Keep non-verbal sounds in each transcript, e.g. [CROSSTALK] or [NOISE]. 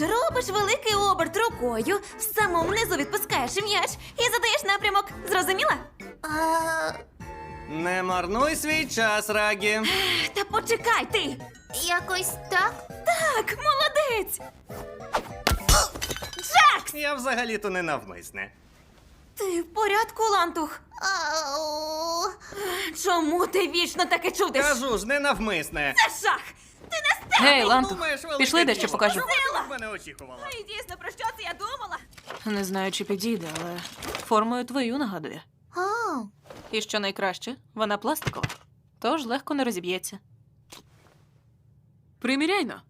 Аж робиш великий оберт рукою, в самому низу відпускаєш м'яч і задаєш напрямок. Зрозуміла? А, Не марнуй свій час, Рагі. Та почекай ти! якось так. Так, молодець! Джакс! Я взагалі-то не навмисне. Ти в порядку, лантух? Ау. Чому ти вічно таке чудиш? Кажу ж, не навмисне. Це жах! Ти не став! Гей, Ланту, пішли дещо покажу. Мене очікувала? І дійсно, про що це я думала? Не знаю, чи підійде, але формою твою нагадує. О, І що найкраще, вона пластикова, тож легко не розіб'ється. Приміряйно.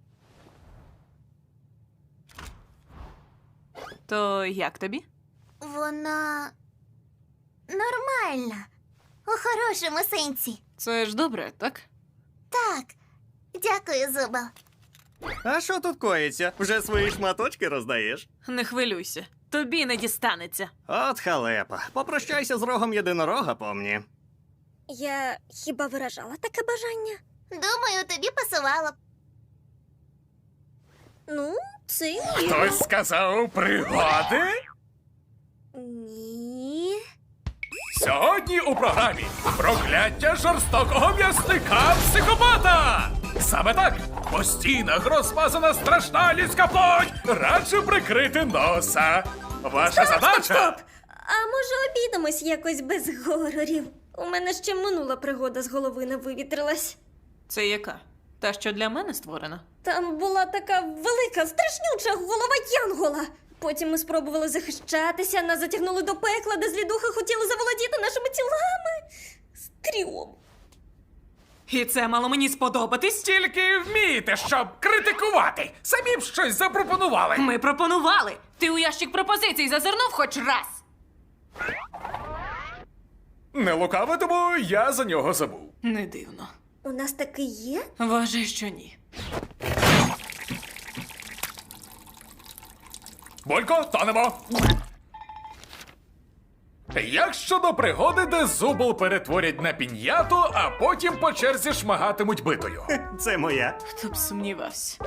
То як тобі? вона нормальна. У хорошому сенсі. Це ж добре, так? Так. Дякую, Зубал. А що тут коїться? Вже свої шматочки роздаєш? Не хвилюйся, тобі не дістанеться. От халепа. Попрощайся з рогом єдинорога, помні. Я хіба виражала таке бажання? Думаю, тобі пасувало. б. Ну, це Хтось сказав пригоди? ні. Сьогодні у програмі прокляття жорстокого м'ясника психопата. Саме так по стінах розмазана страшна людська плоть. Раджу прикрити носа. Ваша задача Стоп! А може обійдемось якось без горорів? У мене ще минула пригода з голови не вивітрилась. Це яка? Та, що для мене створена? Там була така велика, страшнюча голова Янгола. Потім ми спробували захищатися, нас затягнули до пекла, де злідухи хотіли заволодіти нашими тілами. Стрьом. І це мало мені сподобатись. тільки вмієте, щоб критикувати. Самі б щось запропонували. Ми пропонували. Ти у ящик пропозицій зазирнув хоч раз. Не лукавитиму, я за нього забув. Не дивно. У нас таки є? Вважай, що ні. Болько, тонемо. Як щодо пригоди, де зубл перетворять на піньяту, а потім по черзі шмагатимуть битою. Це моя. Хто б сумнівався.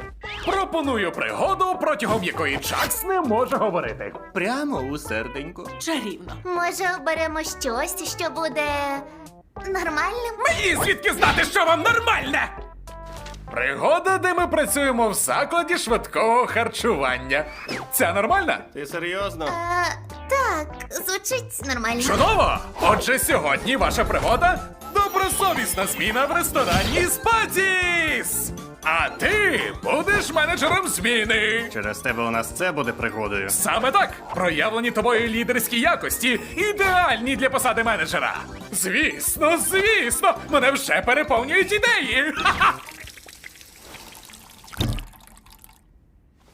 Пропоную пригоду, протягом якої Чакс не може говорити. Прямо у серденьку. Чарівно. Може, оберемо щось, що буде нормальним? Мені звідки знати, що вам нормальне? Пригода, де ми працюємо в закладі швидкого харчування. Це нормально? Ти серйозно? А, так, звучить нормально. Чудово! Отже, сьогодні ваша пригода добросовісна зміна в ресторані Спадіс! А ти будеш менеджером зміни. Через тебе у нас це буде пригодою. Саме так проявлені тобою лідерські якості, ідеальні для посади менеджера. Звісно, звісно, мене вже переповнюють ідеї. Ха-ха! [LAUGHS]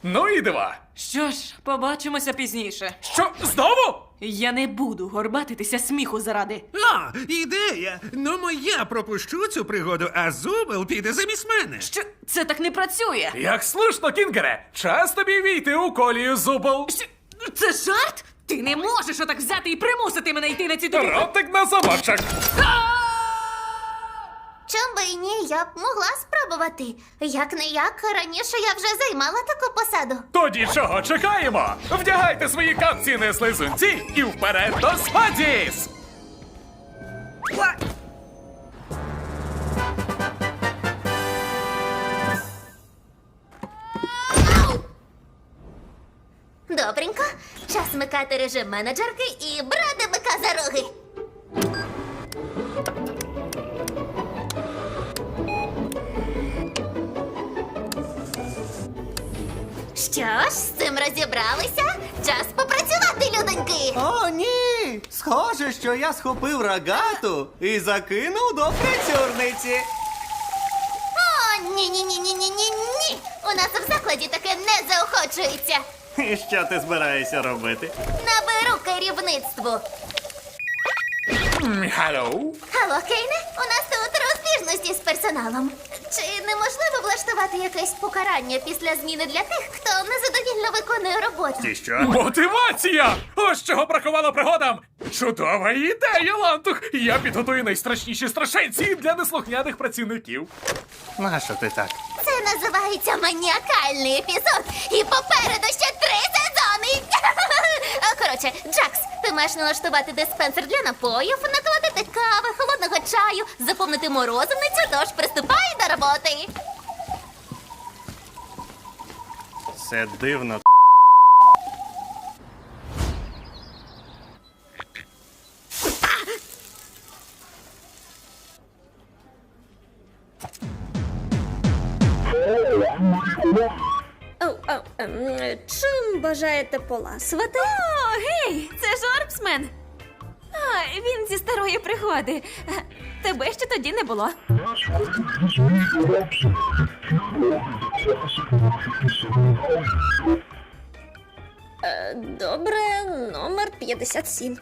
Ну і два. Що ж, побачимося пізніше. Що знову? Я не буду горбатитися сміху заради. О, ідея! Ну, я пропущу цю пригоду, а Зубел піде замість мене. Що це так не працює? Як слушно, Кінгере, час тобі війти у колію зубол. Що? Це жарт? Ти не можеш отак взяти і примусити мене йти на ці тобі. Ротик на замочок. Чом би і ні, я б могла спробувати. Як не як, раніше я вже займала таку посаду. Тоді чого чекаємо? Вдягайте свої капці слизунці і вперед до Спадіс! Добренько, час вмикати режим менеджерки і брати бика за роги. Що ж, з цим розібралися? Час попрацювати, людоньки! О, ні! Схоже, що я схопив рогату і закинув до прицюрниці. О, ні, ні, ні, ні, ні, ні, ні. У нас в закладі таке не заохочується. І що ти збираєшся робити? Наберу керівництву. Халло? Алло, Кейне, у нас тут розбіжності з персоналом. Чи неможливо влаштувати якесь покарання після зміни для тих, хто незадовільно виконує роботу? Ти що? Мотивація! Ось чого бракувало пригодам! Чудова ідея, Лантух! Я підготую найстрашніші страшенці для неслухняних працівників. Нащо ти так? Це називається маніакальний епізод, і попереду ще три сезони. [LAUGHS] Коротше, Джакс, ти маєш налаштувати диспенсер для напоїв, накладати кави, холодного чаю, заповнити морозивницю, тож приступай до роботи. Це дивно. Бажаєте поласувати? О, гей, це ж Орбсмен. А, він зі старої пригоди. Е, Тебе ще тоді не було. Добре, номер 57.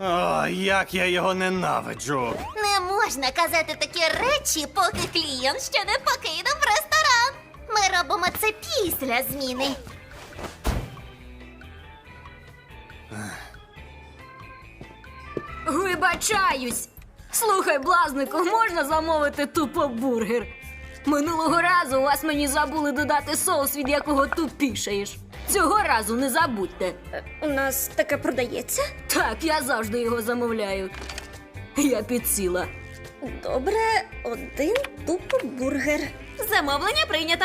О, як я його ненавиджу. Не можна казати такі речі, поки клієнт ще не покинув ресторан. Ми робимо це після зміни. Вибачаюсь! Слухай, блазнику, можна замовити тупо бургер? Минулого разу у вас мені забули додати соус, від якого тупішаєш. Цього разу не забудьте. У нас таке продається? Так, я завжди його замовляю. Я підсіла. Добре, один тупо бургер. Замовлення прийнято.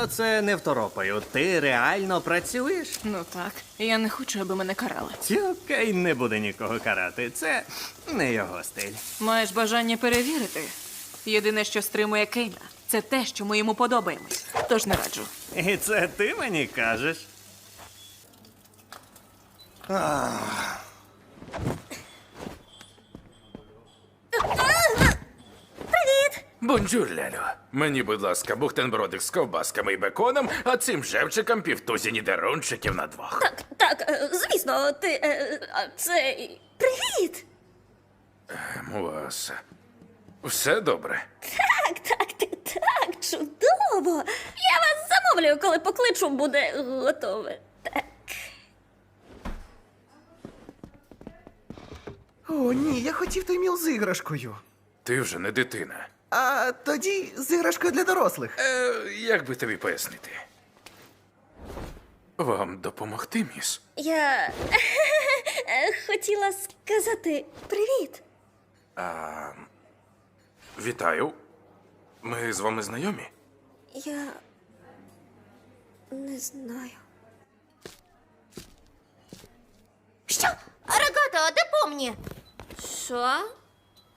Я оце не второпаю. Ти реально працюєш? Ну так, я не хочу, аби мене карали. Окей, не буде нікого карати. Це не його стиль. Маєш бажання перевірити? Єдине, що стримує Кейна, це те, що ми йому подобаємось. Тож не раджу. І це ти мені кажеш? Бонжур, Лялю. Мені, будь ласка, бухтенбродик з ковбасками і беконом, а цим жевчикам півтузі дерунчиків на двох. Так, так, е, звісно, ти. е, а, Це. Привіт! У вас все добре. Так, так, так, так, чудово! Я вас замовлю, коли покличу, буде готове. Так. О, ні, я хотів той міл з іграшкою. Ти вже не дитина. А тоді з іграшкою для дорослих. Е, як би тобі пояснити? Вам допомогти, міс? Я [LAUGHS] хотіла сказати привіт. Вітаю. Ми з вами знайомі? Я не знаю. Що? Рогато, де помні? Що?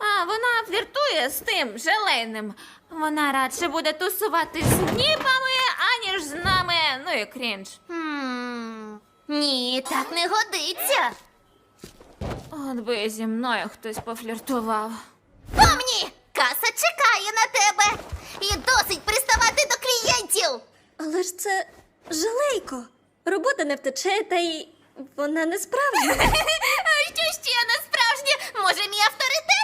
А, вона фліртує з тим желейним. Вона радше буде тусувати з ніпами, аніж з нами. Ну і крінж. Хм, ні, так не годиться. От би зі мною хтось пофліртував. Помні! Каса чекає на тебе! І досить приставати до клієнтів! Але ж це жалейко. Робота не втече, та й вона не справжня. [LAUGHS] А що ще не справжнє? Може, мій авторитет?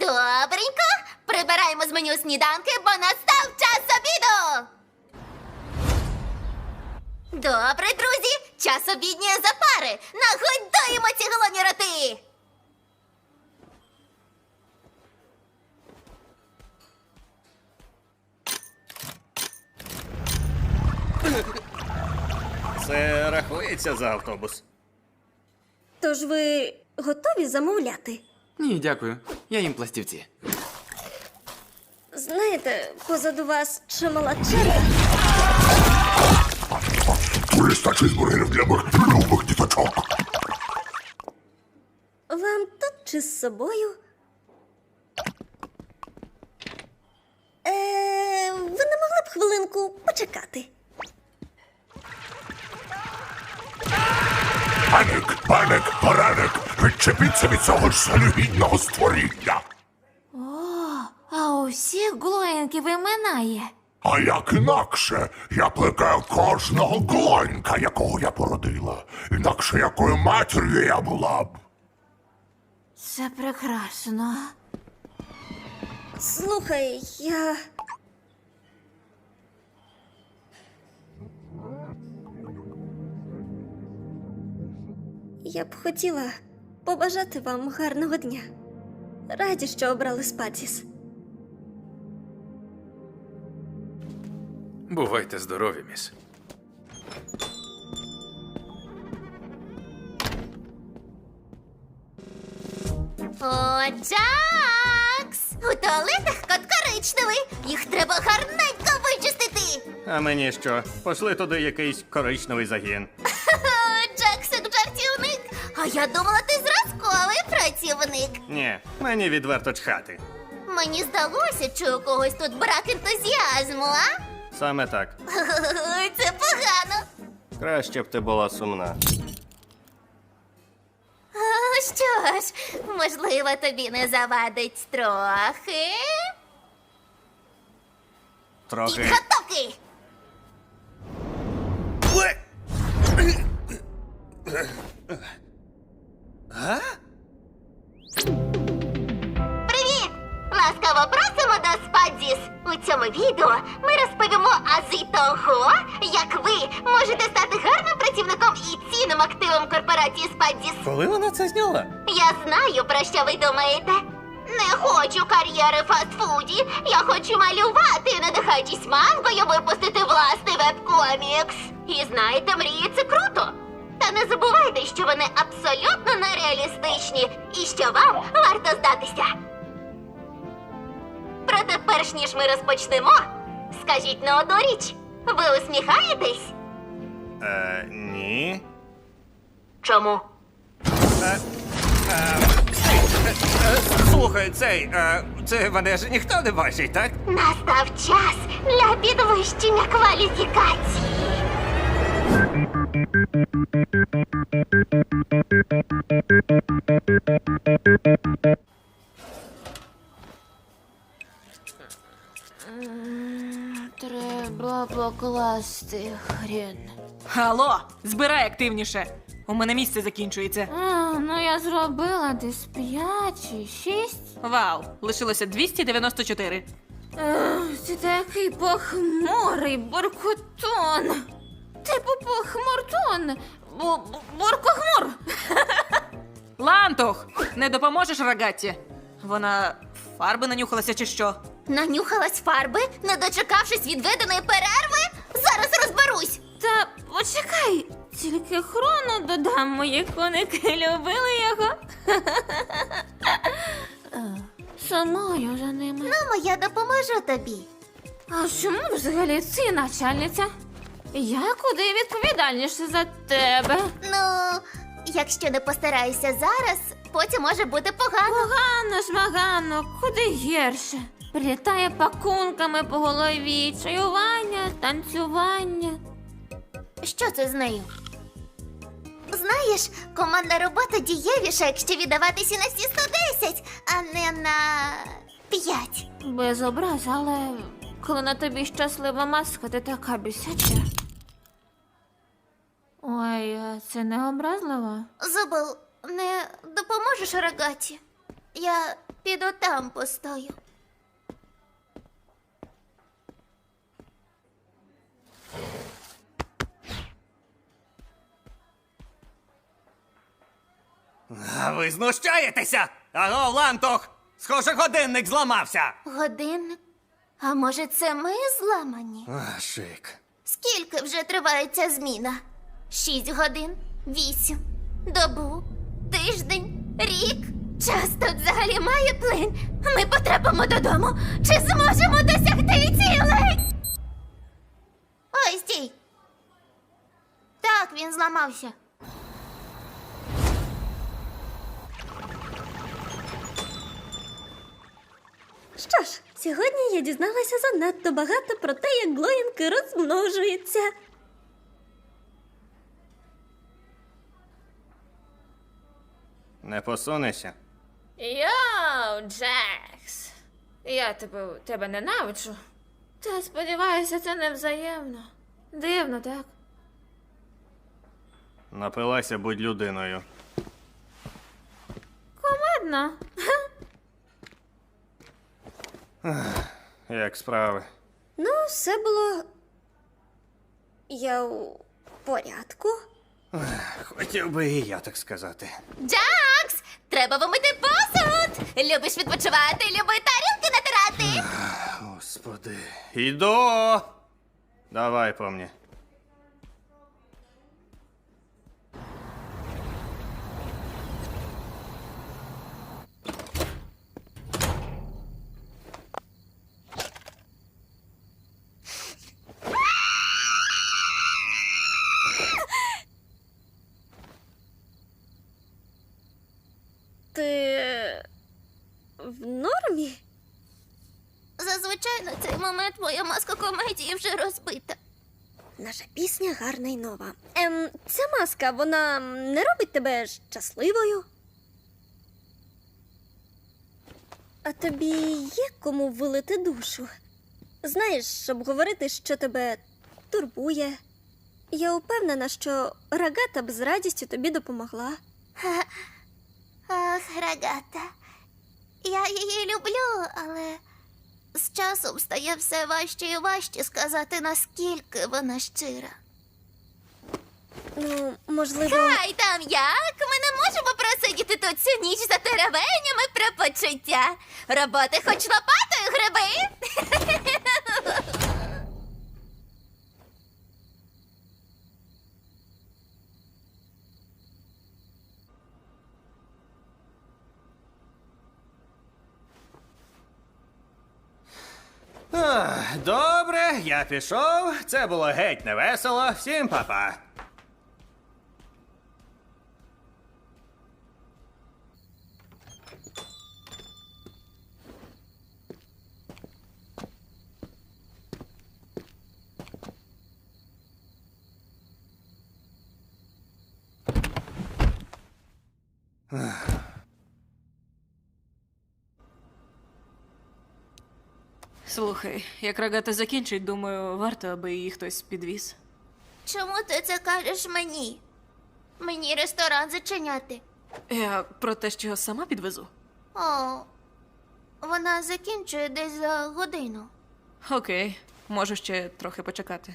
Добренько, прибираємо з меню сніданки, бо настав час обіду. Добре, друзі, час обідньої запари. Нагодуємо ці голодні роти. Це рахується за автобус. Тож ви готові замовляти? Ні, дякую. Я їм пластівці. Знаєте, позаду вас чимала черга. 300 чизбургерів для моїх любих діточок. Вам тут чи з собою? Е, ви не б хвилинку почекати. Панік, панік, поранок! Відчепіться від цього ж жалюгідного створіння! О, А у всіх глоєнків імена є. А як інакше, я плекаю кожного глонька, якого я породила. Інакше якою матір'ю я була б. Це прекрасно. Слухай, я. Я б хотіла побажати вам гарного дня. Раді, що обрали Спатіс. Бувайте здорові, міс. О, Джакс! У туалетах кот коричневий. Їх треба гарненько вичистити. А мені що? Пошли туди якийсь коричневий загін. А я думала, ти зразковий працівник. Ні, мені відверто чхати. Мені здалося, що у когось тут брак ентузіазму, а? Саме так. [LAUGHS] Це погано. Краще б ти була сумна. А, Що ж, можливо, тобі не завадить трохи. Трохи. Підготовки! Це зняла? Я знаю, про що ви думаєте. Не хочу кар'єри в фастфуді. Я хочу малювати, надихаючись мангою випустити власний веб-комікс. І знаєте, мрії це круто. Та не забувайте, що вони абсолютно нереалістичні і що вам варто здатися. Проте, перш ніж ми розпочнемо, скажіть на одну річ. Ви усміхаєтесь? Е, ні. Чому? Слухай, цей, е, це мене ж ніхто не бачить, так? Настав час для підвищення кваліфікації. Треба покласти хрін. Алло, збирай активніше. У мене місце закінчується. А, ну я зробила десь п'ять чи шість. Вау, лишилося 294. Ех, Ти такий похмурий буркутон. Типу похмуртон. Бу- бу- Буркохмур. [LAUGHS] Лантух, не допоможеш рогатті? Вона фарби нанюхалася чи що? Нанюхалась фарби, не дочекавшись відведеної перерви? Зараз розберусь. Та почекай, тільки хрону додам, мої коники [LAUGHS] любили його. [LAUGHS] Е, Самою за ними. Мамо, я допоможу тобі. А чому взагалі ти начальниця? Я куди відповідальніше за тебе. Ну, якщо не постараюся зараз, потім може бути погано. Погано ж магано, куди гірше. Прилітає пакунками по голові, чаювання, танцювання. Що це з нею? Знаєш, командна робота дієвіша, якщо віддаватися на всі 110, а не на 5. Без образ, але коли на тобі щаслива маска, ти така бісяча. Ой, а це не образливо? Зубл, не допоможеш рогаті? Я піду там постою. Ви знущаєтеся? Аго, Лантох! Схоже, годинник зламався. Годинник? А може, це ми зламані? А, шик. Скільки вже триває ця зміна? Шість годин, вісім, добу, тиждень, рік. Час тут взагалі має плин. Ми потрапимо додому. Чи зможемо досягти цілей? Ой, стій. Так, він зламався. Що ж, Сьогодні я дізналася занадто багато про те, як глоїнки розмножуються. Не посунешся. Йоу, Джекс. Я тебе, тебе ненавиджу. Та сподіваюся, це не взаємно. Дивно, так? Напилася, будь людиною. Комедно. Як справи? Ну, все було. Я у порядку. Хотів би і я так сказати. Джакс, треба вимити посуд. Любиш відпочивати, люби тарілки натирати. Господи. Іду! Давай по мені. Ти в нормі? Момент моя маска комедії вже розбита. Наша пісня гарна й нова. Ем, ця маска, вона не робить тебе щасливою. А тобі є кому вилити душу? Знаєш, щоб говорити, що тебе турбує. Я упевнена, що рагата б з радістю тобі допомогла. Ах, рагата. Я її люблю, але з часом стає все важче і важче сказати, наскільки вона щира. Ну, можливо. Хай там як? Ми не можемо просидіти тут цю ніч за теревенями про почуття. Роботи хоч лопатою гриби. [LAUGHS] Добре, я пішов. Це було геть невесело. Всім па-па. Слухай, як рогата закінчить, думаю, варто, аби її хтось підвіз. Чому ти це кажеш мені? Мені ресторан зачиняти. Я про те, що сама підвезу. О, вона закінчує десь за годину. Окей, можу ще трохи почекати.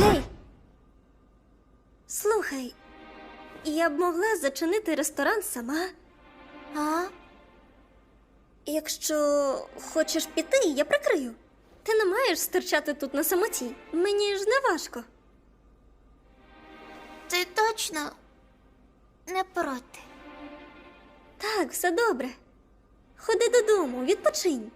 Гей! Слухай, я б могла зачинити ресторан сама. А? Якщо хочеш піти, я прикрию. Ти не маєш стирчати тут на самоті. Мені ж не важко. Ти точно не проти. Так, все добре. Ходи додому, відпочинь.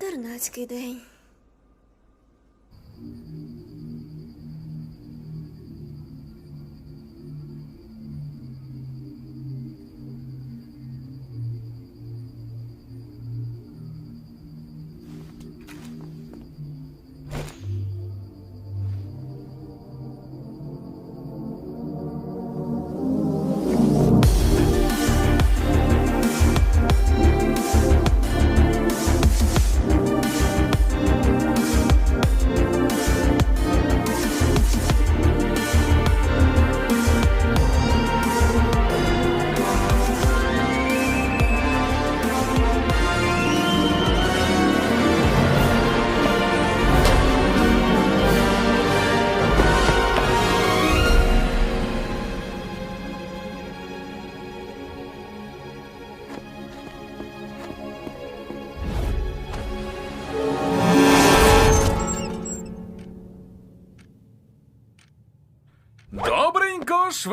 Чудернацький день.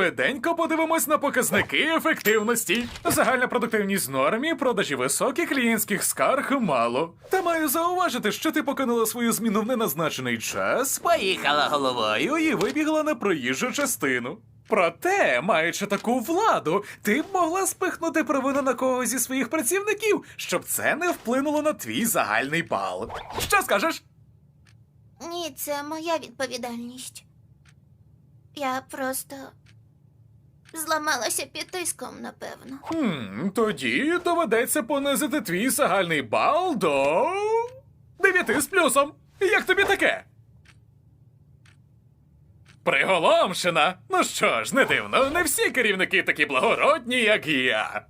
Швиденько подивимось на показники ефективності. Загальна продуктивність нормі, продажі високі, клієнтських скарг мало. Та маю зауважити, що ти покинула свою зміну в неназначений час, поїхала головою і вибігла на проїжджу частину. Проте, маючи таку владу, ти б могла спихнути провину на когось зі своїх працівників, щоб це не вплинуло на твій загальний бал. Що скажеш? Ні, це моя відповідальність. Я просто зламалася під тиском, напевно. Хм, тоді доведеться понизити твій загальний бал до. дев'яти з плюсом. Як тобі таке? Приголомшена. Ну що ж, не дивно, не всі керівники такі благородні, як я.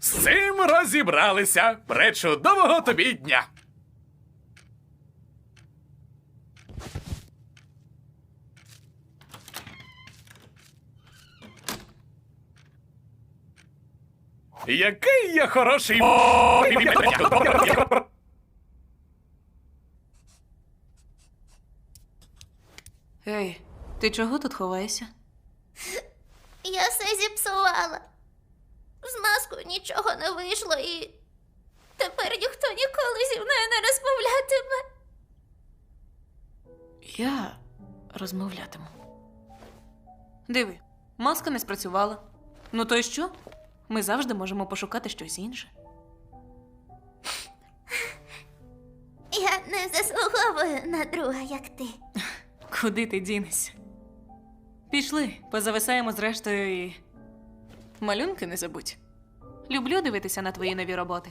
З цим розібралися. Пречудового тобі дня. Який я хороший. Ей, ти чого тут ховаєшся? Я все зіпсувала. З маскою нічого не вийшло і тепер ніхто ніколи зі мною не розмовлятиме. Я розмовлятиму. Диви, маска не спрацювала. Ну то й що? Ми завжди можемо пошукати щось інше. Я не заслуговую на друга, як ти. Куди ти дінешся? Пішли, позависаємо зрештою і. Малюнки не забудь. Люблю дивитися на твої нові роботи.